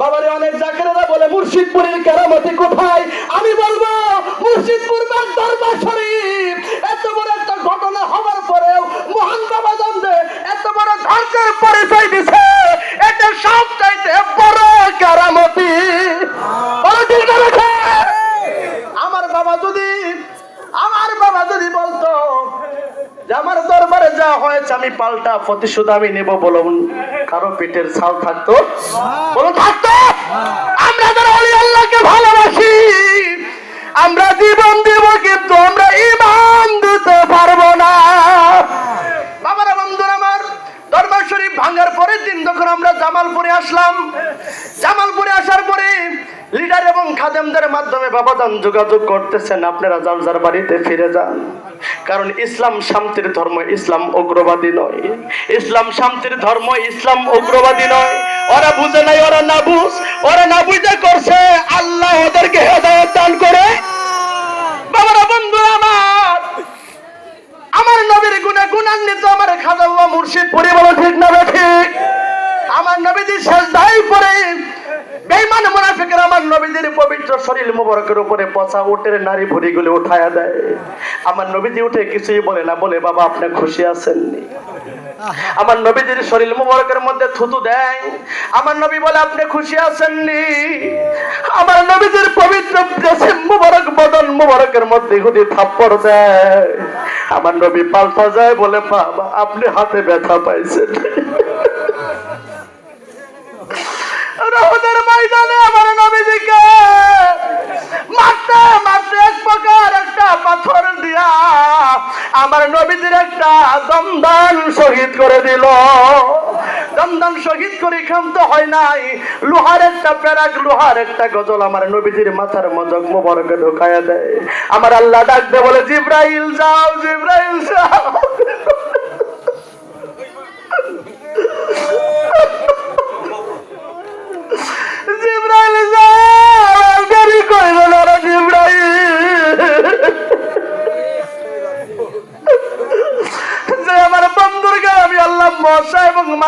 বাবারে, অনেক জাকেরা বলে, মুর্শিদপুরের কেরামতি কোথায়? আমি বলব, মুর্শিদপুর দরবার শরীফ। এত বড় একটা ঘটনা হওয়ার পরেও মহান বাবা জানবে, এত বড় ধৈর্যের পরিচয় দিছে। যা হয়েছে আমি পাল্টা প্রতিশোধ আমি নেব বলুন, কারও পেটের ছাল থাকতো? বলুন, থাকতো? আমরা যারা অলি আল্লাহকে ভালোবাসি, আমরা জীবন দিব কিন্তু আমরা ইমান দিতে পারব না। বাবারা, বন্ধুরা আমার, দরবার শরীফ ভাঙার পরের দিন যখন আমরা জামালপুরে আসলাম, জামালপুরে আসার পরে লিডার এবং খাদেমদের মাধ্যমে বাবাদান যোগাযোগ করতেছেন। আপনারা যার যার বাড়িতে ফিরে যান। কারণ ইসলাম শান্তির ধর্ম, ইসলাম উগ্রবাদী নয়। ইসলাম শান্তির ধর্ম, ইসলাম উগ্রবাদী নয়। ওরা বুঝে নাই, ওরা না বুঝ, ওরা না বুঝে করছে। আল্লাহ ওদেরকে হেদায়ত দান করে। বাবারা, বন্ধু আমার আমার নবীর গুণে গুণান্বিত আমার খাজাল্লাহ মুর্শিদ পরিবার ঠিক না, ঠিক। আমার নবীজি শেষ দায় পরে বেইমান মুনাফিকের আমার নবীজির পবিত্র শরীর মুবারকের উপরে পচা উটের নারী ভুড়িগুলি উঠায়া দেয়। আমার নবীজি উঠে কিছুই বলে না, বলে, বাবা, আপনি খুশি আছেননি? আমার নবীজির শরীর মুবারকের মধ্যে থুতু দেয়। আমার নবী বলে, আপনি খুশি আছেননি? আমার নবীজির পবিত্র দেশে মুবারক বদন মুবারকের মধ্যে হুদি থাপ্পড় দেয়। আমার নবী পাল্টা যায়, বলে, বাবা, আপনি হাতে ব্যথা পাইছেন। দমদান শহীদ করে দিল। দমদান শহীদ করে ক্ষান্ত হয় নাই। লোহার একটা প্যারাক, লোহার একটা গজল আমার নবীজির মাথার মজক মোবারকে ঢোকায় দেয়। আমার আল্লাহ ডাক দে বলে, জিব্রাইল যাও জিব্রাইল যাও।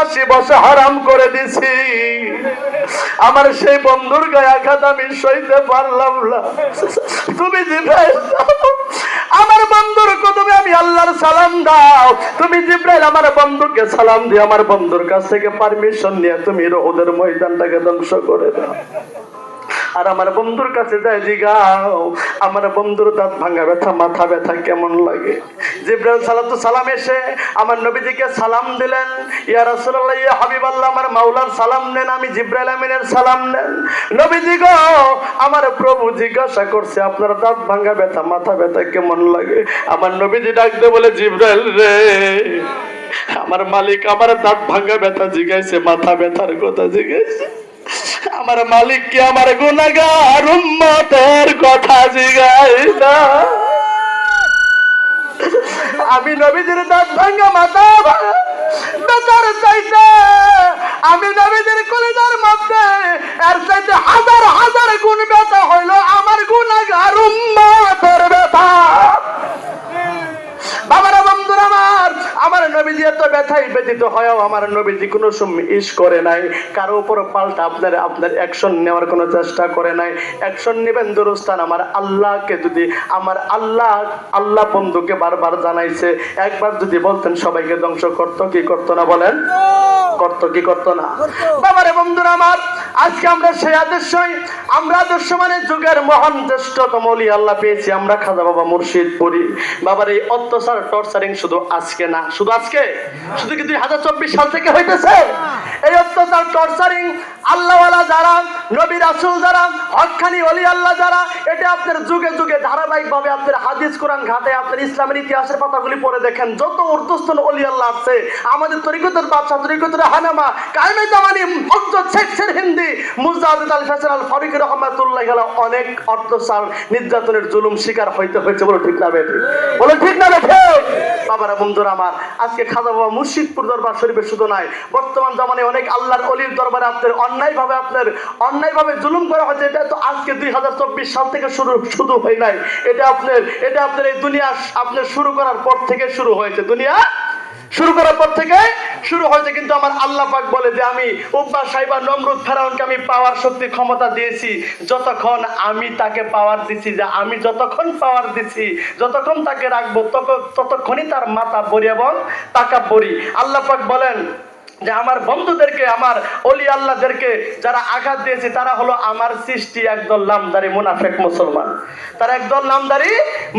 এবং বসে হারাম করে দিছি। আমার সেই বন্ধুর গায়ে আঘাত আমি সইতে পারলাম না। তুমি আমার বন্ধুর তুমি আমি আল্লাহর সালাম দাও। তুমি জিব্রাইল, আমার বন্ধুকে সালাম দিয়ে আমার বন্ধুর কাছ থেকে পারমিশন নিয়ে তুমি ওদের ময়দানটাকে ধ্বংস করে দাও। আর আমার বন্ধুর কাছে যায় জিগাও আমার বন্ধুর দাঁত ভাঙা ব্যথা, মাথা ব্যথা কেমন লাগে? জিব্রাইল সালাতু সালাম এসে আমার নবীজিকে সালাম দিলেন। ইয়া রাসূলুল্লাহ, ইয়া হাবিবাল্লাহ, আমার মাওলার সালাম নেন, আমি জিব্রাইল আমিনের সালাম নেন। নবীজি গো, আমার প্রভু জিজ্ঞাসা করছে, আপনার দাঁত ভাঙা ব্যথা, মাথা ব্যথা কেমন লাগে? আমার নবীজি ডাকতে বলে, জিব্রাইল রে, আমার মালিক আমার দাঁত ভাঙা ব্যথা জিগাইছে, মাথা ব্যথার কথা জিগাইছে। আমার মালিক কি আমার গুনাগার উম্মতের কথা জিগাই না আমি নবীজির দাঁত ভাঙ্গা মাথা ভাঙা। ব্যতীত হয়েও আমার নবীজি কোনো সময় ইস করে নাই কারও উপর পাল্টা আপনার আপনার অ্যাকশন নেওয়ার কোনো চেষ্টা করে নাই। অ্যাকশন নেবেন দুরস্থান আমার আল্লাহকে যদি আমার আল্লাহ আল্লাহ বন্ধুকে বারবার জানাইছে। একবার যদি বলতেন সবাইকে ধ্বংস করতো কি করতো না বলেন? করতো। কি করতো না? বাবারে বন্ধুরা আমার আজকে আমরা সেই আদর্শই আমরা আদর্শ মানে যুগের মহান শ্রেষ্ঠতম অলি আল্লাহ পেয়েছি। আমরা খাজা বাবা মুর্শিদ পড়ি বাবার এই অত্যাচার টর্চারিং শুধু আজকে না, শুধু আজকে? শুধু কি দুই হাজার চব্বিশ সাল থেকে হইতেছে? এই অত্যাচার টর্চারিং আল্লাহওয়ালা যারা, নবী রাসুল যারা হকানি অলি আল্লাহ যারা, এটা আপনার যুগে যুগে ধারাবাহিক ভাবে আপনার হাদিস, কোরআন ঘাটে আপনার ইসলামের ইতিহাসের পাতাগুলি পড়ে দেখেন। যত ঊর্ধ্বস্থান অলি আল্লাহ আছে, আমাদের তরিকতের বাদশাহ, তরিকতের হানামা, কায়মে জামানি ভক্ত শেখের হিন্দি, মুজাহিদ আল ফেসর আল ফারুক রহমাতুল্লাহ গেল অনেক অত্যাচার, নির্যাতনের জুলুম শিকার হইতে হয়েছে বলে ঠিক না বেঠে বলে ঠিক না বেঠে বাবারা, বন্ধুরা আমার, আজকে খাজা বাবা মুর্শিদপুর দরবার শরীফে শুধু নাই, বর্তমান জামানায় অনেক আল্লাহর অলির দরবারে আপনার অন্যায় ভাবে আপনার অন্যায় ভাবে জুলুম করা হয়েছে, এটা তো আজকে দুই হাজার চব্বিশ সাল থেকে শুরু শুধু হয় নাই। এটা আপনার এটা আপনার এই দুনিয়া আপনার শুরু করার পর থেকে শুরু হয়েছে। দুনিয়া শুরু করার পর থেকে শুরু হয়েছে, কিন্তু আমার আল্লাহ পাক বলে যে আমি উব্বা সাইবা নমরুদ ফেরাউনকে আমি পাওয়ার শক্তি ক্ষমতা দিয়েছি। যতক্ষণ আমি তাকে পাওয়ার দিছি, যে আমি যতক্ষণ পাওয়ার দিছি, যতক্ষণ তাকে রাখব, তত- ততক্ষণই তার মাথা বরি এবং টাকা বরি আল্লাহ পাক বলেন যে আমার বন্ধুদেরকে, আমার অলি আল্লাহদেরকে যারা আঘাত দিয়েছে, তারা হলো আমার সৃষ্টি একদল নামদারি মুনাফেক মুসলমান। তারা একদল নামদারি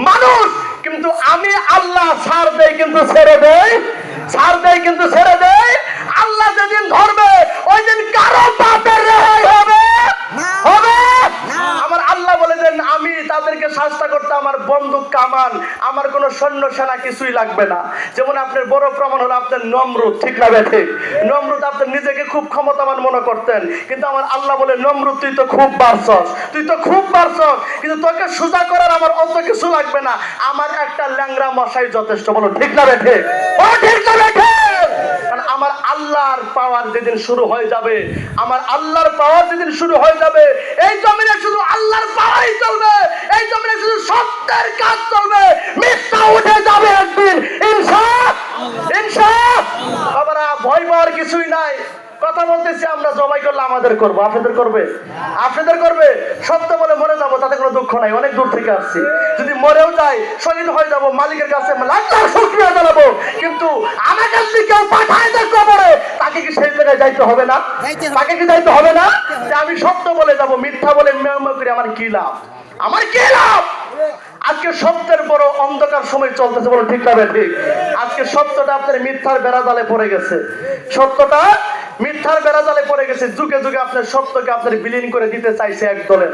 মানুষ। কিন্তু আমি আল্লাহ সার দেয় কিন্তু ছেড়ে দেয় সার দেয় কিন্তু ছেড়ে দেয় আল্লাহ যেদিন ধরবে ওই দিন কারও পাপের রেহাই হবে হবে আমার আল্লাহ বলে দেন আমি তাদেরকে শাস্তা করতে আমার বন্দুক কামান, আমার কোনো সৈন্য সেনা কিছুই লাগবে না। যেমন আপনার বড় প্রমাণ হলো আপনার নমরুদ, ঠিক না বেঠে? নমরুদ আপনার নিজেকে খুব ক্ষমতাবান মনে করতেন, কিন্তু আমার আল্লাহ বলে, নমরুদ, তুই তো খুব বাড়ছস তুই তো খুব বাড়ছস কিন্তু তোকে সোজা করার আমার অত কিছু লাগবে না। আমার একটা ল্যাংরা মশাই যথেষ্ট বলো ঠিক না বেঠে? ও ঠিক না আমার আল্লাহর পাওয়ার যেদিন শুরু হয়ে যাবে, আমার আল্লাহর পাওয়ার যেদিন শুরু হয়ে যাবে, এই জমিনে শুধু আল্লাহর পাওয়ারই চলবে, এই জমিনে শুধু সত্যের কাজ চলবে। মিথ্যা উঠে যাবে একদিন ইনসাফ ইনসাফ বাবারা, ভয় পাওয়ার কিছুই নাই। কথা বলতেছি আমরা জবাই করলে আমাদের করব। আপনাদের করবে? আপনাদের করবে? সত্য বলে মরে যাব তাতে কোনো দুঃখ নাই। অনেক দূর থেকে আসছি। যদি মরেও যাই শহীদ হয়ে যাব মালিকের কাছে শুক্রিয়া জানাব। কিন্তু আমাকে যদি কেউ পাঠায় দেয় কবরে তাকে কি সেই জায়গায় যাইতে হবে না? তাকে কি যাইতে হবে না? যে আমি সত্য বলে যাব মিথ্যা বলে করে আমার কি লাভ? আমার কি লাভ? আজকে সত্যের বড় অন্ধকার সময় চলতেছে বলো ঠিক না ঠিক আজকে সত্যটা আপনার মিথ্যার বেড়াজালে পড়ে গেছে। সত্যটা মিথ্যার বেড়াজালে পড়ে গেছে, যুগে যুগে আপনার সত্যকে আপনার বিলীন করে দিতে চাইছে একদলে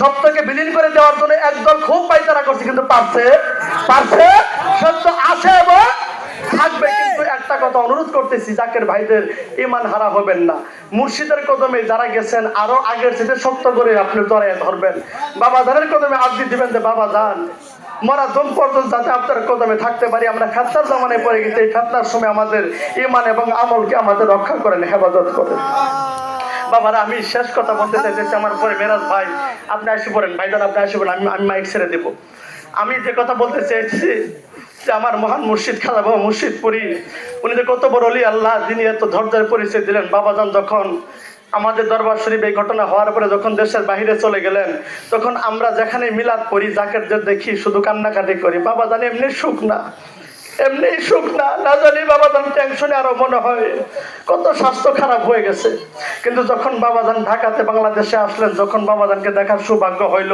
সত্যকে বিলীন করে দেওয়ার জন্য একদল খুব পাইতারা করছে, কিন্তু পারছে? পারছে? সত্য আছে এবং থাকবে। কিন্তু একটা কথা অনুরোধ করতেছি, জাকের ভাইদের ইমান হারা হবেন না। মুর্শিদের কদমে যারা গেছেন, আরও আগের সাথে শক্ত করে আপনি জড়াইয়া ধরবেন। বাবা জানের কদমে আদি দিবেন যে, বাবা যান মরা দম পর্যন্ত যাতে আপনার কদমে থাকতে পারি। আমরা খাত্তার জমানায় পড়ে গেছি। এই খাত্তার সময় আমাদের ইমান এবং আমলকে আমাদের রক্ষা করেন, হেফাজত করেন। বাবারা, আমি শেষ কথা বলতে চাইতেছি আমার পরে মেরাজ ভাই। আপনি আসি পড়েন। ভাইজান আপনি আসি পড়েন। আমি আমি মাইক ছেড়ে দেবো। আমি যে কথা বলতে চেয়েছি যে আমার মহান মুর্শিদ খাজা বাবা মুর্শিদ পুরী উনি যে কত বড় অলি আল্লাহ, যিনি এত ধৈর্যের পরিচয় দিলেন। বাবাজান যখন আমাদের দরবার শরীফ এই ঘটনা হওয়ার পরে যখন দেশের বাহিরে চলে গেলেন, তখন আমরা যেখানে মিলাদ করি যে দেখি, শুধু কান্নাকাটি করি। বাবা জানি এমনি সুখ না। এমনি সুখ না না জানি বাবাজান টেনশনে আরও মনে হয়। কত স্বাস্থ্য খারাপ হয়ে গেছে। কিন্তু যখন বাবাজান ঢাকাতে বাংলাদেশে আসলেন, যখন বাবাজানকে দেখার সৌভাগ্য হইল,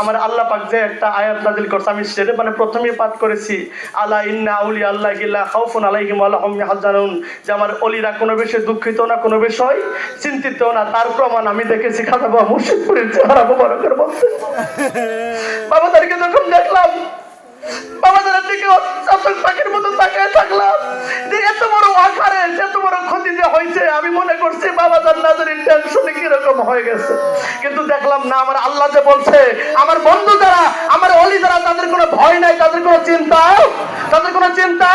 আমার আল্লাহ পাক যে একটা আয়াত নাজিল করছে, আমি সেটা মানে প্রথমেই পাঠ করেছি, আলা ইন্না আউলি আল্লাহ গিল্লা খাউফুন আলাইহিম ওয়া লাহুম ইয়াহজানুন। যে আমার অলিরা কোনো বিষয়ে দুঃখিত না, কোনো বিষয় চিন্তিত না, তার প্রমাণ আমি দেখেছি খাতা বাবা মুর্শিদপুরের চেহারা মোবারকের মধ্যে। বাবাদেরকে যখন দেখলাম দিকে চাতক পাখির মতো থাকলাম। যে এত বড় আকারে এত বড় ক্ষতি যে হয়েছে, আমি মনে করছি বাবা টেনশনে কীরকম হয়ে গেছে। কিন্তু দেখলাম না, আমার আল্লাহ যে বলছে, আমার বন্ধু যারা, আমার অলি যারা, তাদের কোনো ভয় নাই, তাদের কোনো চিন্তা তাদের কোনো চিন্তা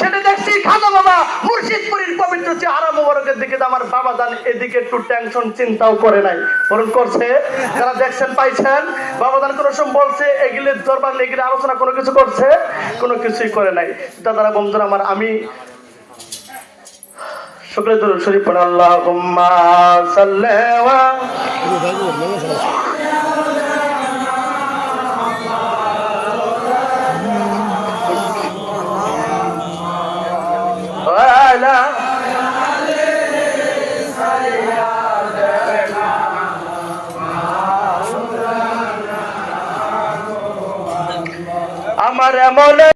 সেটা দেখছি খাজা বাবা মুর্শিদপুরীর পবিত্র চেহারা মোবারকের দিকে আমার বাবা দান এদিকে একটু টেনশন চিন্তাও করে নাই। বরং করছে। যারা দেখছেন, পাইছেন, বাবা দান কোনো সময় বলছে এগুলি দরবার এগুলি আলোচনা কোনো কিছু করছে, কোনো কিছুই করে নাই। দাদারা, বন্ধুরা আমার, আমি শুক্রে দরুদ শরীফ সাল্লি আমার মনে